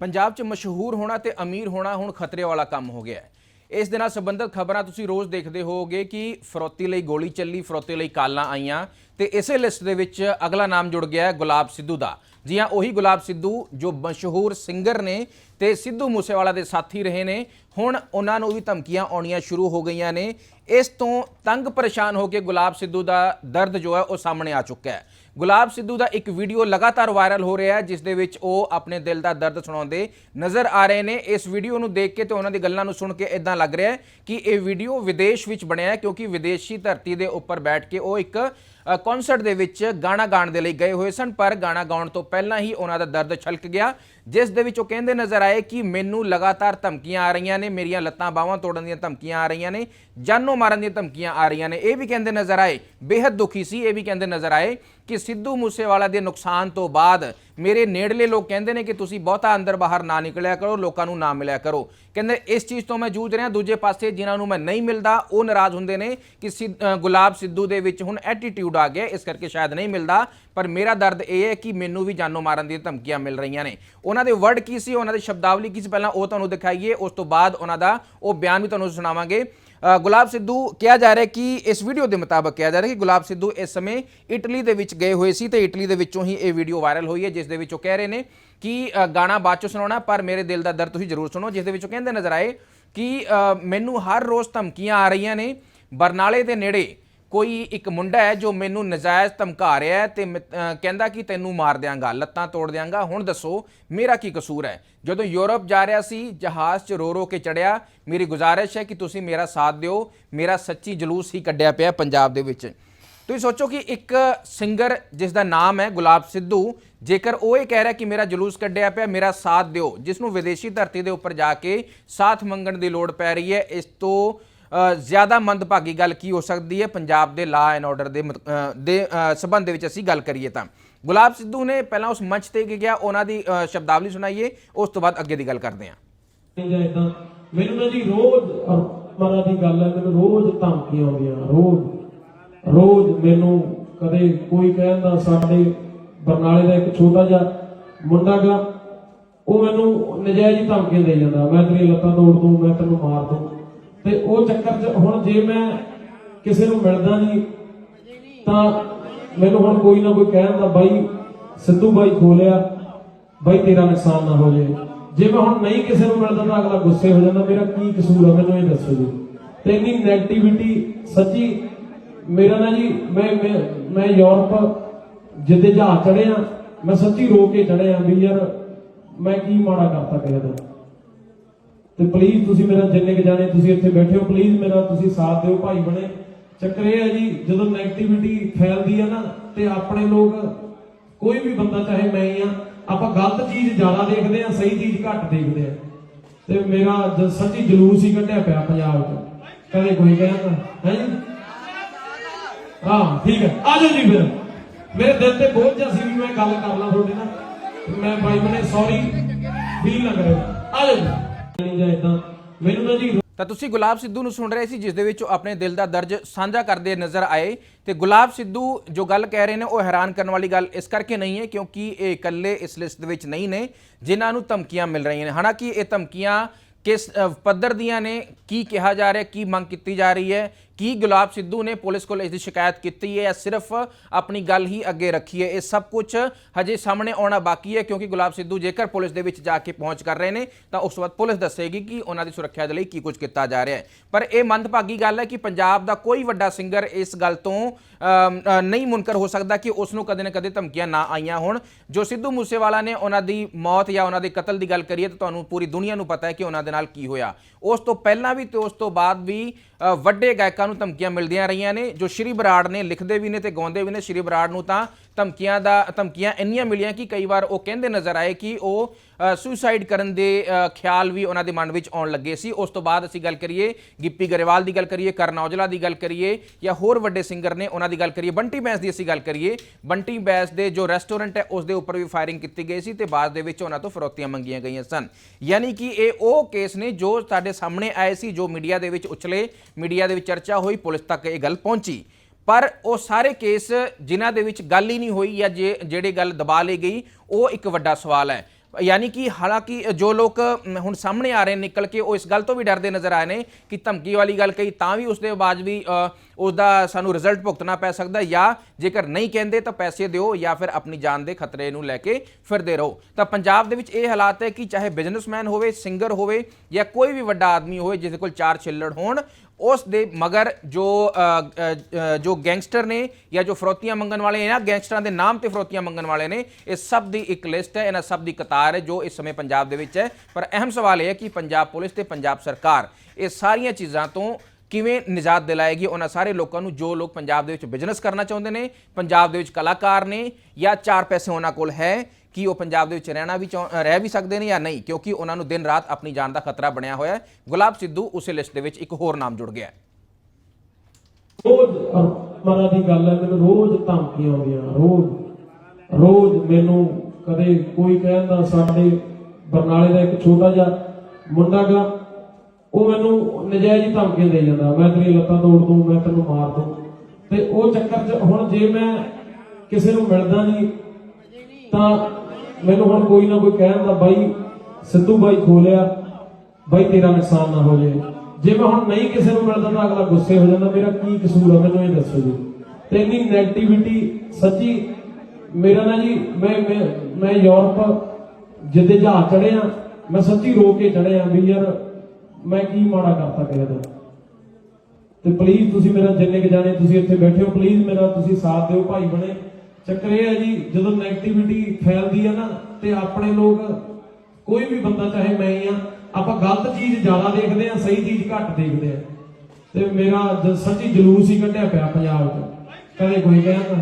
ਪੰਜਾਬ 'ਚ ਮਸ਼ਹੂਰ ਹੋਣਾ ਤੇ ਅਮੀਰ ਹੋਣਾ ਹੁਣ ਖਤਰੇ ਵਾਲਾ ਕੰਮ ਹੋ ਗਿਆ ਹੈ। ਇਸ ਦੇ ਨਾਲ ਸੰਬੰਧਿਤ ਖਬਰਾਂ ਤੁਸੀਂ ਰੋਜ਼ ਦੇਖਦੇ ਹੋਵੋਗੇ ਕਿ ਫਰੋਤੀ ਲਈ ਗੋਲੀ ਚੱਲੀ, ਫਰੋਤੀ ਲਈ ਕਾਲਾਂ ਆਈਆਂ ਤੇ ਇਸੇ ਲਿਸਟ ਦੇ ਵਿੱਚ ਅਗਲਾ ਨਾਮ ਜੁੜ ਗਿਆ ਹੈ, ਗੁਲਾਬ ਸਿੱਧੂ ਦਾ। ਜੀ ਹਾਂ, ਉਹੀ ਗੁਲਾਬ ਸਿੱਧੂ ਜੋ ਮਸ਼ਹੂਰ ਸਿੰਗਰ ਨੇ ਤੇ ਸਿੱਧੂ ਮੂਸੇਵਾਲਾ ਦੇ ਸਾਥੀ ਰਹੇ ਨੇ। ਹੁਣ ਉਹਨਾਂ ਨੂੰ ਵੀ ਧਮਕੀਆਂ ਆਉਣੀਆਂ ਸ਼ੁਰੂ ਹੋ ਗਈਆਂ ਨੇ। ਇਸ ਤੋਂ ਤੰਗ ਪਰੇਸ਼ਾਨ ਹੋ ਕੇ ਗੁਲਾਬ ਸਿੱਧੂ ਦਾ ਦਰਦ ਜੋ ਹੈ ਉਹ ਸਾਹਮਣੇ ਆ ਚੁੱਕਾ ਹੈ। ਗੁਲਾਬ ਸਿੱਧੂ ਦਾ ਇੱਕ ਵੀਡੀਓ ਲਗਾਤਾਰ ਵਾਇਰਲ ਹੋ ਰਿਹਾ ਹੈ, ਜਿਸ ਦੇ ਵਿੱਚ ਉਹ ਆਪਣੇ ਦਿਲ ਦਾ ਦਰਦ ਸੁਣਾਉਂਦੇ ਨਜ਼ਰ ਆ ਰਹੇ ਨੇ। ਇਸ ਵੀਡੀਓ ਨੂੰ ਦੇਖ ਕੇ ਤੇ ਉਹਨਾਂ ਦੀ ਗੱਲਾਂ ਨੂੰ ਸੁਣ ਕੇ ਇਦਾਂ ਲੱਗ ਰਿਹਾ ਹੈ ਕਿ ਇਹ ਵੀਡੀਓ ਵਿਦੇਸ਼ ਵਿੱਚ ਬਣਿਆ ਹੈ, ਕਿਉਂਕਿ ਵਿਦੇਸ਼ੀ ਧਰਤੀ ਦੇ ਉੱਪਰ ਬੈਠ ਕੇ ਉਹ ਇੱਕ ਕਨਸਰਟ ਦੇ ਵਿੱਚ ਗਾਣਾ ਗਾਉਣ ਦੇ ਲਈ ਗਏ ਹੋਏ ਸਨ, ਪਰ ਗਾਣਾ ਗਾਉਣ ਤੋਂ ਪਹਿਲਾਂ ਹੀ ਉਹਨਾਂ ਦਾ ਦਰਦ ਛਲਕ ਗਿਆ, ਜਿਸ ਦੇ ਵਿੱਚ ਉਹ ਕਹਿੰਦੇ ਨਜ਼ਰ ਆਏ ਕਿ ਮੈਨੂੰ ਲਗਾਤਾਰ ਧਮਕੀਆਂ ਆ ਰਹੀਆਂ ਨੇ, ਮੇਰੀਆਂ ਲੱਤਾਂ ਬਾਹਾਂ ਤੋੜਨ ਦੀਆਂ ਧਮਕੀਆਂ ਆ ਰਹੀਆਂ ਨੇ, ਜਾਨੋਂ ਮਾਰਨ ਦੀਆਂ ਧਮਕੀਆਂ ਆ ਰਹੀਆਂ ਨੇ। ਇਹ ਵੀ ਕਹਿੰਦੇ ਨਜ਼ਰ ਆਏ ਬੇहद ਦੁਖੀ ਸੀ, ਇਹ ਵੀ ਕਹਿੰਦੇ ਨਜ਼ਰ ਆਏ ਕਿ ਸਿੱਧੂ ਮੂਸੇਵਾਲਾ ਦੇ ਨੁਕਸਾਨ ਤੋਂ ਬਾਅਦ ਮੇਰੇ ਨੇੜਲੇ ਲੋਕ ਕਹਿੰਦੇ ਨੇ ਕਿ ਤੁਸੀਂ ਬਹੁਤਾ ਅੰਦਰ ਬਾਹਰ ਨਾ ਨਿਕਲਿਆ ਕਰੋ, ਲੋਕਾਂ ਨੂੰ ਨਾ ਮਿਲਿਆ ਕਰੋ। ਕਹਿੰਦੇ, ਇਸ ਚੀਜ਼ ਤੋਂ ਮੈਂ ਜੂਝ ਰਿਹਾ, ਦੂਜੇ ਪਾਸੇ ਜਿਨ੍ਹਾਂ ਨੂੰ ਮੈਂ ਨਹੀਂ ਮਿਲਦਾ, ਉਹ ਨਾਰਾਜ਼ ਹੁੰਦੇ ਨੇ ਕਿ ਸਿੱਧ- ਗੁਲਾਬ ਸਿੱਧੂ ਦੇ ਵਿੱਚ ਹੁਣ ਐਟੀਟਿਊਡ ਆ ਗਿਆ, ਇਸ ਕਰਕੇ ਸ਼ਾਇਦ ਨਹੀਂ ਮਿਲਦਾ। ਪਰ ਮੇਰਾ ਦਰਦ ਇਹ ਹੈ ਕਿ ਮੈਨੂੰ ਵੀ ਜਾਨੋਂ ਮਾਰਨ ਦੀਆਂ ਧਮਕੀਆਂ ਮਿਲ ਰਹੀਆਂ ਨੇ। ਉਹਨਾਂ ਦੇ ਵਰਡ ਕੀ ਸੀ, ਉਹਨਾਂ ਦੀ ਸ਼ਬਦਾਵਲੀ ਕੀ ਸੀ? ਪਹਿਲਾਂ ਉਹ ਤੁਹਾਨੂੰ ਦਿਖਾਈਏ, ਉਸ ਤੋਂ ਬਾਅਦ ਉਹਨਾਂ ਦਾ ਉਹ ਬਿਆਨ ਵੀ ਤੁਹਾਨੂੰ ਸੁਣਾਵਾਂਗੇ। ਗੁਲਾਬ ਸਿੱਧੂ ਕਿਹਾ ਜਾ ਰਿਹਾ ਕਿ ਇਸ ਵੀਡੀਓ ਦੇ ਮੁਤਾਬਕ ਕਿਹਾ ਜਾ ਰਿਹਾ ਕਿ ਗੁਲਾਬ ਸਿੱਧੂ ਇਸ ਸਮੇਂ ਇਟਲੀ ਦੇ ਵਿੱਚ ਗਏ ਹੋਏ ਸੀ ਤੇ ਇਟਲੀ ਦੇ ਵਿੱਚੋਂ ਹੀ ਇਹ ਵੀਡੀਓ ਵਾਇਰਲ ਹੋਈ ਹੈ, ਜਿਸ ਦੇ ਵਿੱਚ ਉਹ ਕਹਿ ਰਹੇ ਨੇ ਕਿ ਗਾਣਾ ਬਾਅਦ 'ਚੋਂ ਸੁਣਾਉਣਾ, ਪਰ ਮੇਰੇ ਦਿਲ ਦਾ ਦਰਦ ਤੁਸੀਂ ਜ਼ਰੂਰ ਸੁਣੋ, ਜਿਸ ਦੇ ਵਿੱਚ ਉਹ ਕਹਿੰਦੇ ਨਜ਼ਰ ਆਏ ਕਿ ਮੈਨੂੰ ਹਰ ਰੋਜ਼ ਧਮਕੀਆਂ ਆ ਰਹੀਆਂ ਨੇ, ਬਰਨਾਲੇ ਦੇ ਨੇੜੇ ਕੋਈ ਇੱਕ ਮੁੰਡਾ ਹੈ ਜੋ ਮੈਨੂੰ ਨਜਾਇਜ਼ ਧਮਕਾ ਰਿਹਾ ਹੈ ਤੇ ਕਹਿੰਦਾ ਕਿ ਤੈਨੂੰ ਮਾਰ ਦਿਆਂਗਾ, ਲੱਤਾਂ ਤੋੜ ਦਿਆਂਗਾ। ਹੁਣ ਦੱਸੋ, ਮੇਰਾ ਕੀ ਕਸੂਰ ਹੈ? ਜਦੋਂ ਯੂਰਪ ਜਾ ਰਿਹਾ ਸੀ, ਜਹਾਜ਼ 'ਚ ਰੋ ਰੋ ਕੇ ਚੜਿਆ, ਮੇਰੀ ਗੁਜ਼ਾਰਿਸ਼ ਹੈ ਕਿ ਤੁਸੀਂ ਮੇਰਾ ਸਾਥ ਦਿਓ, ਮੇਰਾ ਸੱਚੀ ਜਲੂਸ ਹੀ ਕੱਢਿਆ ਪਿਆ ਪੰਜਾਬ ਦੇ ਵਿੱਚ। ਤੁਸੀਂ ਸੋਚੋ ਕਿ ਇੱਕ ਸਿੰਗਰ ਜਿਸ ਦਾ ਨਾਮ ਹੈ ਗੁਲਾਬ ਸਿੱਧੂ, ਜੇਕਰ ਉਹ ਇਹ ਕਹਿ ਰਿਹਾ ਕਿ ਮੇਰਾ ਜਲੂਸ ਕੱਢਿਆ ਪਿਆ, ਮੇਰਾ ਸਾਥ ਦਿਓ, ਜਿਸ ਨੂੰ ਵਿਦੇਸ਼ੀ ਧਰਤੀ ਦੇ ਉੱਪਰ ਜਾ ਕੇ ਸਾਥ ਮੰਗਣ ਦੀ ਲੋੜ ਪੈ ਰਹੀ ਹੈ, ਇਸ ਤੋਂ ਜ਼ਿਆਦਾ ਮੰਦਭਾਗੀ ਗੱਲ ਕੀ ਹੋ ਸਕਦੀ ਹੈ? ਪੰਜਾਬ ਦੇ ਲਾ ਐਂਡ ਆਰਡਰ ਦੇ ਦੇ ਅ, ਸੰਬੰਧ ਦੇ ਵਿੱਚ ਅਸੀਂ ਗੱਲ ਕਰੀਏ ਤਾਂ। ਗੁਲਾਬ ਸਿੱਧੂ ਨੇ ਪਹਿਲਾਂ ਉਸ ਮੰਚ ਤੇ ਗਿਆ ਉਹਨਾਂ ਦੀ ਸ਼ਬਦਾਵਲੀ ਸੁਣਾਈਏ। ਉਸ ਤੋਂ ਬਾਅਦ ਅੱਗੇ ਦੀ ਗੱਲ ਕਰਦੇ ਹਾਂ। ਮੈਨੂੰ ਨਾ ਜੀ ਰੋਜ਼ ਮਨਾਂ ਦੀ ਗੱਲ ਹੈ ਮੈਨੂੰ ਰੋਜ਼ ਧਮਕੀਆਂ ਆਉਂਦੀਆਂ ਰੋਜ਼। ਰੋਜ਼ ਮੈਨੂੰ ਕਦੇ ਕੋਈ ਕਹਿੰਦਾ ਸਾਡੇ ਬਰਨਾਲੇ ਦਾ ਇੱਕ ਛੋਟਾ ਜਿਹਾ ਮੁੰਡਾ ਗਾ ਉਹ ਮੈਨੂੰ ਨਜਾਇਜ਼ ਧਮਕੀਆਂ ਦੇ ਜਾਂਦਾ। ਮੈਂ ਤੇਰੀ ਲੱਤਾਂ ਤੋੜ ਦੂੰ ਮੈਂ ਤੈਨੂੰ ਮਾਰ ਦੂੰ। ਤੇ ਉਹ ਚੱਕਰ 'ਚ ਹੁਣ ਜੇ ਮੈਂ ਕਿਸੇ ਨੂੰ ਮਿਲਦਾ ਨਹੀਂ, ਤਾਂ ਮੈਨੂੰ ਹੁਣ ਕੋਈ ਨਾ ਕੋਈ ਕਹਿੰਦਾ ਬਾਈ ਸਿੱਧੂ ਬਾਈ ਖੋਲਿਆ, ਬਾਈ ਤੇਰਾ ਨੁਕਸਾਨ ਨਾ ਹੋ ਜਾਏ। ਜੇ ਮੈਂ ਹੁਣ ਨਹੀਂ ਕਿਸੇ ਨੂੰ ਮਿਲਦਾ ਤਾਂ ਅਗਲਾ ਗੁੱਸੇ ਹੋ ਜਾਂਦਾ, ਮੇਰਾ ਕੀ ਕਸੂਰ ਆ, ਮੈਨੂੰ ਇਹ ਦੱਸੋ ਜੀ। ਤੇ ਇੰਨੀ ਨੈਗੇਟਿਵਿਟੀ ਸੱਚੀ ਮੇਰਾ ਨਾ ਜੀ, ਮੈਂ ਮੈਂ ਯੂਰਪ ਜਿੱਦੇ ਜਹਾਜ਼ ਚੜਿਆ ਮੈਂ ਸੱਚੀ ਰੋ ਕੇ ਚੜਿਆ ਵੀ ਯਾਰ ਮੈਂ ਕੀ ਮਾੜਾ ਕਰਤਾ ਕਿਸੇ ਦਾ। ਤੇ ਪਲੀਜ਼ ਤੁਸੀਂ ਮੇਰਾ ਜਿੰਨੇ ਕੁ ਜਾਣੇ ਤੁਸੀਂ ਇੱਥੇ ਬੈਠੇ ਹੋ ਪਲੀਜ਼ ਮੇਰਾ ਤੁਸੀਂ ਸਾਥ ਦਿਓ, ਭਾਈ ਬਣੇ। ਚੱਕਰ ਇਹ ਹੈ ਜੀ, ਜਦੋਂ 네ਗੇਟਿਵਿਟੀ ਫੈਲਦੀ ਹੈ ਨਾ, ਤੇ ਆਪਣੇ ਲੋਕ, ਕੋਈ ਵੀ ਬੰਦਾ ਚਾਹੇ ਮੈਂ ਹੀ ਆ, ਆਪਾਂ ਗਲਤ ਚੀਜ਼ ਜ਼ਿਆਦਾ ਦੇਖਦੇ ਆ, ਸਹੀ ਚੀਜ਼ ਘੱਟ ਦੇਖਦੇ ਆ। ਤੇ ਮੇਰਾ ਸੱਚੀ ਜਲੂਸ ਹੀ ਕੱਢਿਆ ਪਿਆ ਪੰਜਾਬ 'ਚ। ਕਦੇ ਕੋਈ ਕਹਿੰਦਾ ਹੈ ਜੀ? ਹਾਂ, ਠੀਕ ਹੈ। ਆ ਜਾਓ ਜੀ ਫਿਰ। ਮੇਰੇ ਦਿਲ ਤੇ ਬੋਝ ਜਿਹਾ ਸੀ ਵੀ ਮੈਂ ਗੱਲ ਕਰ ਲਾਂ ਤੁਹਾਡੇ ਨਾਲ। ਮੈਂ ਬਾਈ ਬਣੇ ਸੌਰੀ ਫੀਲ ਨਾ ਕਰਿਓ। ਆ ਜਾਓ ਜੀ। ਨਹੀਂ ਜਾਂ ਇਦਾਂ ਮੈਨੂੰ ਨਾ ਜੀ ਤਾਂ ਤੁਸੀਂ ਗੁਲਾਬ ਸਿੱਧੂ ਨੂੰ ਸੁਣ ਰਹੇ ਸੀ ਜਿਸ ਦੇ ਵਿੱਚ ਉਹ ਆਪਣੇ ਦਿਲ ਦਾ ਦਰਦ ਸਾਂਝਾ ਕਰਦੇ ਨਜ਼ਰ ਆਏ। ਤੇ ਗੁਲਾਬ ਸਿੱਧੂ ਜੋ ਗੱਲ ਕਹਿ ਰਹੇ ਨੇ ਉਹ ਹੈਰਾਨ ਕਰਨ ਵਾਲੀ ਗੱਲ ਇਸ ਕਰਕੇ ਨਹੀਂ ਹੈ ਕਿਉਂਕਿ ਇਹ ਇਕੱਲੇ ਇਸ ਲਿਸਟ ਦੇ ਵਿੱਚ ਨਹੀਂ ਨੇ ਜਿਨ੍ਹਾਂ ਨੂੰ ਧਮਕੀਆਂ ਮਿਲ ਰਹੀਆਂ ਨੇ। ਹਾਲਾਂਕਿ ਇਹ ਧਮਕੀਆਂ ਕਿਸ ਅ, ਪੱਧਰ ਦੀਆਂ ਨੇ ਕੀ ਕਿਹਾ ਜਾ ਰਿਹਾ ਕੀ ਮੰਗ ਕੀਤੀ ਜਾ ਰਹੀ ਹੈ ਕੀ ਗੁਲਾਬ ਸਿੱਧੂ ਨੇ ਪੁਲਿਸ ਕੋਲ ਇਸ ਦੀ ਸ਼ਿਕਾਇਤ ਕੀਤੀ ਹੈ ਜਾਂ ਸਿਰਫ ਆਪਣੀ ਗੱਲ ਹੀ ਅੱਗੇ ਰੱਖੀ ਹੈ ਇਹ ਸਭ ਕੁਝ ਹਜੇ ਸਾਹਮਣੇ ਆਉਣਾ ਬਾਕੀ ਹੈ ਕਿਉਂਕਿ ਗੁਲਾਬ ਸਿੱਧੂ ਜੇਕਰ ਪੁਲਿਸ ਦੇ ਵਿੱਚ ਜਾ ਕੇ ਪਹੁੰਚ ਕਰ ਰਹੇ ਨੇ ਤਾਂ ਉਸ ਤੋਂ ਬਾਅਦ ਪੁਲਿਸ ਦੱਸੇਗੀ ਕਿ ਉਹਨਾਂ ਦੀ ਸੁਰੱਖਿਆ ਦੇ ਲਈ ਕੀ ਕੁਝ ਕੀਤਾ ਜਾ ਰਿਹਾ ਹੈ ਪਰ ਇਹ ਮੰਦਭਾਗੀ ਗੱਲ ਹੈ ਕਿ ਪੰਜਾਬ ਦਾ ਕੋਈ ਵੱਡਾ ਸਿੰਗਰ ਇਸ ਗੱਲ ਤੋਂ ਨਹੀਂ ਮੁਨਕਰ ਹੋ ਸਕਦਾ ਕਿ ਉਸ ਨੂੰ ਕਦੇ ਨਾ ਕਦੇ ਧਮਕੀਆਂ ਨਾ ਆਈਆਂ ਹੋਣ ਜੋ ਸਿੱਧੂ ਮੂਸੇਵਾਲਾ ਨੇ ਉਹਨਾਂ ਦੀ ਮੌਤ ਜਾਂ ਉਹਨਾਂ ਦੇ ਕਤਲ ਦੀ ਗੱਲ ਕਰੀਏ ਤਾਂ ਤੁਹਾਨੂੰ ਪੂਰੀ ਦੁਨੀਆ ਨੂੰ ਪਤਾ ਹੈ ਕਿ ਉਹਨਾਂ ਦੇ ਨਾਲ ਕੀ ਹੋਇਆ ਉਸ ਤੋਂ ਪਹਿਲਾਂ ਵੀ ਤੇ ਉਸ ਤੋਂ ਬਾਅਦ ਵੀ ਵੱਡੇ ਗਾਇਕਾਂ ਨੂੰ ਧਮਕੀਆਂ ਮਿਲਦੀਆਂ ਰਹੀਆਂ ਨੇ, ਜੋ ਸ਼੍ਰੀ ਬਰਾੜ ਨੇ ਲਿਖਦੇ ਵੀ ਨੇ ਤੇ ਗਾਉਂਦੇ ਵੀ ਨੇ, ਸ਼੍ਰੀ ਬਰਾੜ ਨੂੰ ਤਾਂ ਧਮਕੀਆਂ ਦਾ, ਧਮਕੀਆਂ ਇੰਨੀਆਂ ਮਿਲੀਆਂ ਕਿ ਕਈ ਵਾਰ ਉਹ ਕਹਿੰਦੇ ਨਜ਼ਰ ਆਏ ਕਿ ਉਹ ਸੁਸਾਈਡ ਕਰਨ ਦੇ ਖਿਆਲ ਵੀ ਉਹਨਾਂ ਦੇ ਮਨ ਵਿੱਚ ਆਉਣ ਲੱਗੇ ਸੀ। ਉਸ ਤੋਂ ਬਾਅਦ ਅਸੀਂ ਗੱਲ ਕਰੀਏ, ਗਿੱਪੀ ਗਰੇਵਾਲ ਦੀ ਗੱਲ ਕਰੀਏ, ਕਰਨ ਔਜਲਾ ਦੀ ਗੱਲ ਕਰੀਏ ਜਾਂ ਹੋਰ ਵੱਡੇ ਸਿੰਗਰ ਨੇ ਉਹਨਾਂ ਦੀ ਗੱਲ ਕਰੀਏ, ਬੰਟੀ ਬੈਂਸ ਦੀ ਅਸੀਂ ਗੱਲ ਕਰੀਏ। ਬੰਟੀ ਬੈਂਸ ਦੇ ਜੋ ਰੈਸਟੋਰੈਂਟ ਹੈ, ਉਸ ਦੇ ਉੱਪਰ ਵੀ ਫਾਇਰਿੰਗ ਕੀਤੀ ਗਈ ਸੀ ਤੇ ਬਾਅਦ ਦੇ ਵਿੱਚ ਉਹਨਾਂ ਤੋਂ ਫਰੋਤੀਆਂ ਮੰਗੀਆਂ ਗਈਆਂ ਸਨ। ਯਾਨੀ ਕਿ ਇਹ ਉਹ ਕੇਸ ਨੇ ਜੋ ਸਾਡੇ ਸਾਹਮਣੇ ਆਏ ਸੀ, ਜੋ ਮੀਡੀਆ ਦੇ ਵਿੱਚ ਉਛਲੇ ਮੀਡੀਆ ਦੇ ਵਿੱਚ ਚਰਚਾ ਹੋਈ, ਪੁਲਿਸ ਤੱਕ ਇਹ ਗੱਲ ਪਹੁੰਚੀ। ਪਰ ਉਹ ਸਾਰੇ ਕੇਸ ਜਿਨ੍ਹਾਂ ਦੇ ਵਿੱਚ ਗੱਲ ਹੀ ਨਹੀਂ ਹੋਈ ਜਾਂ ਜੇ ਜਿਹੜੀ ਗੱਲ ਦਬਾ ਲਈ ਗਈ, ਉਹ ਇੱਕ ਵੱਡਾ ਸਵਾਲ ਹੈ। ਯਾਨੀ ਕਿ ਹਾਲਾਂਕਿ ਜੋ ਲੋਕ ਹੁਣ ਸਾਹਮਣੇ ਆ ਰਹੇ ਨੇ, ਨਿਕਲ ਕੇ ਉਹ ਇਸ ਗੱਲ ਤੋਂ ਵੀ ਡਰਦੇ ਨਜ਼ਰ ਆਏ ਨੇ ਕਿ ਧਮਕੀ ਵਾਲੀ ਗੱਲ ਕਹੀ, ਤਾਂ ਵੀ ਉਸਦੇ ਬਾਅਦ ਵੀ ਉਸ ਦਾ ਸਾਨੂੰ ਰਿਜ਼ਲਟ ਭੁਗਤਣਾ ਪੈ ਸਕਦਾ ਜਾਂ ਜੇਕਰ ਨਹੀਂ ਕਹਿੰਦੇ ਤਾਂ ਪੈਸੇ ਦਿਓ ਜਾਂ ਫਿਰ ਆਪਣੀ ਜਾਨ ਦੇ ਖਤਰੇ ਨੂੰ ਲੈ ਕੇ ਫਿਰਦੇ ਰਹੋ। ਤਾਂ ਪੰਜਾਬ ਦੇ ਵਿੱਚ ਇਹ ਹਾਲਾਤ ਹੈ ਕਿ ਚਾਹੇ ਬਿਜ਼ਨਸਮੈਨ ਹੋਵੇ ਸਿੰਗਰ ਹੋਵੇ ਜਾਂ ਕੋਈ ਵੀ ਵੱਡਾ ਆਦਮੀ ਹੋਵੇ ਜਿਸ ਕੋਲ ਚਾਰ ਛਿੱਲੜ ਹੋਣ, ਉਸ ਦੇ ਮਗਰ ਜੋ ਜੋ ਗੈਂਗਸਟਰ ਨੇ ਜਾਂ ਜੋ ਫਰੋਤੀਆਂ ਮੰਗਣ ਵਾਲੇ ਇਹਨਾਂ ਗੈਂਗਸਟਰਾਂ ਦੇ ਨਾਮ ਤੇ ਫਰੋਤੀਆਂ ਮੰਗਣ ਵਾਲੇ ਨੇ, ਇਹ ਸਭ ਦੀ ਇੱਕ ਲਿਸਟ ਹੈ, ਇਹਨਾਂ ਸਭ ਦੀ ਕਤਾਰ ਹੈ ਜੋ ਇਸ ਸਮੇਂ ਪੰਜਾਬ ਦੇ ਵਿੱਚ ਹੈ। ਪਰ ਅਹਿਮ ਸਵਾਲ ਇਹ ਹੈ ਕਿ ਪੰਜਾਬ ਪੁਲਿਸ ਤੇ ਪੰਜਾਬ ਸਰਕਾਰ ਇਹ ਸਾਰੀਆਂ ਚੀਜ਼ਾਂ ਤੋਂ ਕਿਵੇਂ ਨਿਜਾਤ ਦਿਲਾਏਗੀ ਉਹਨਾਂ ਸਾਰੇ ਲੋਕਾਂ ਨੂੰ ਜੋ ਲੋਕ ਪੰਜਾਬ ਦੇ ਵਿੱਚ ਬਿਜ਼ਨਸ ਕਰਨਾ ਚਾਹੁੰਦੇ ਨੇ, ਪੰਜਾਬ ਦੇ ਵਿੱਚ ਕਲਾਕਾਰ ਨੇ ਜਾਂ ਚਾਰ ਪੈਸੇ ਉਹਨਾਂ ਕੋਲ ਹੈ ਕਿ ਉਹ ਪੰਜਾਬ ਦੇ ਵਿੱਚ ਰਹਿਣਾ ਵੀ ਚਾਹੁੰ- ਰਹਿ ਵੀ ਸਕਦੇ ਨੇ ਜਾਂ ਨਹੀਂ, ਕਿਉਂਕਿ ਉਹਨਾਂ ਨੂੰ ਦਿਨ ਰਾਤ ਆਪਣੀ ਜਾਨ ਦਾ ਖਤਰਾ ਬਣਿਆ ਹੋਇਆ ਹੈ। ਗੁਲਾਬ ਸਿੱਧੂ ਉਸੇ ਲਿਸਟ ਦੇ ਵਿੱਚ ਇੱਕ ਹੋਰ ਨਾਮ ਜੁੜ ਗਿਆ ਹੈ। ਰੋਜ਼ ਮਨਾਂ ਦੀ ਗੱਲ ਹੈ, ਮੈਨੂੰ ਰੋਜ਼ ਧਮਕੀਆਂ ਆਉਂਦੀਆਂ, ਰੋਜ਼ ਰੋਜ਼ ਮੈਨੂੰ ਕਦੇ ਕੋਈ ਕਹਿੰਦਾ ਸਾਡੇ ਬਰਨਾਲੇ ਦਾ ਇੱਕ ਛੋਟਾ ਜਿਹਾ ਮੁੰਡਾ ਗਾ ਉਹ ਮੈਨੂੰ ਨਜਾਇਜ਼ ਧਮਕੀਆਂ ਦੇ ਜਾਂਦਾ, ਮੈਂ ਤੇਰੀ ਲੱਤਾਂ ਤੋੜ ਦੂੰ ਮੈਂ ਤੈਨੂੰ ਮਾਰ ਦੂੰ ਤੇ ਉਹ ਚੱਕਰ 'ਚ ਹੁਣ ਜੇ ਮੈਂ ਕਿਸੇ ਨੂੰ ਮਿਲਦਾ ਨਹੀਂ, ਤਾਂ ਮੈਨੂੰ ਹੁਣ ਕੋਈ ਨਾ ਕੋਈ ਕਹਿੰਦਾ ਬਾਈ, ਸਿੱਧੂ ਬਾਈ ਖੋਲਿਆ, ਬਾਈ ਤੇਰਾ ਨੁਕਸਾਨ ਨਾ ਹੋ ਜਾਏ। ਜੇ ਮੈਂ ਹੁਣ ਨਹੀਂ ਕਿਸੇ ਨੂੰ ਮਿਲਦਾ ਤਾਂ ਅਗਲਾ ਗੁੱਸੇ ਹੋ ਜਾਂਦਾ, ਮੇਰਾ ਕੀ ਕਸੂਰ ਆ, ਮੈਨੂੰ ਇਹ ਦੱਸੋ ਜੀ। ਤੇ ਇੰਨੀ ਨੈਗੇਟਿਵਿਟੀ ਸੱਚੀ ਮੇਰਾ ਨਾ ਜੀ, ਮੈਂ ਮੈਂ ਮੈਂ ਯੂਰਪ ਜਿੱਦੇ ਜਹਾਜ਼ ਚੜਿਆ ਮੈਂ ਸੱਚੀ ਰੋ ਕੇ ਚੜਿਆ ਵੀ ਯਾਰ ਮੈਂ ਕੀ ਮਾੜਾ ਕਰਤਾ ਕਿਸੇ ਦਾ? ਤੇ ਪਲੀਜ਼ ਤੁਸੀਂ ਮੇਰਾ ਜਿੰਨੇ ਕਿ ਜਾਣੇ ਤੁਸੀਂ ਇੱਥੇ ਬੈਠੇ ਹੋ ਪਲੀਜ਼ ਮੇਰਾ ਤੁਸੀਂ ਸਾਥ ਦਿਓ, ਭਾਈ ਬਣੇ। ਚੱਕਰ ਇਹ ਹੈ ਜੀ, ਜਦੋਂ ਨੈਗੇਟਿਵਿਟੀ ਫੈਲਦੀ ਹੈ ਨਾ, ਤੇ ਆਪਣੇ ਲੋਕ, ਕੋਈ ਵੀ ਬੰਦਾ ਚਾਹੇ ਮੈਂ ਹੀ ਆ, ਆਪਾਂ ਗਲਤ ਚੀਜ਼ ਜ਼ਿਆਦਾ ਦੇਖਦੇ ਆ, ਸਹੀ ਚੀਜ਼ ਘੱਟ ਦੇਖਦੇ ਆ। ਤੇ ਮੇਰਾ ਸੱਚੀ ਜਲੂਸ ਹੀ ਕੱਢਿਆ ਪਿਆ ਪੰਜਾਬ 'ਚ। ਕਦੇ ਕੋਈ ਕਹਿੰਦਾ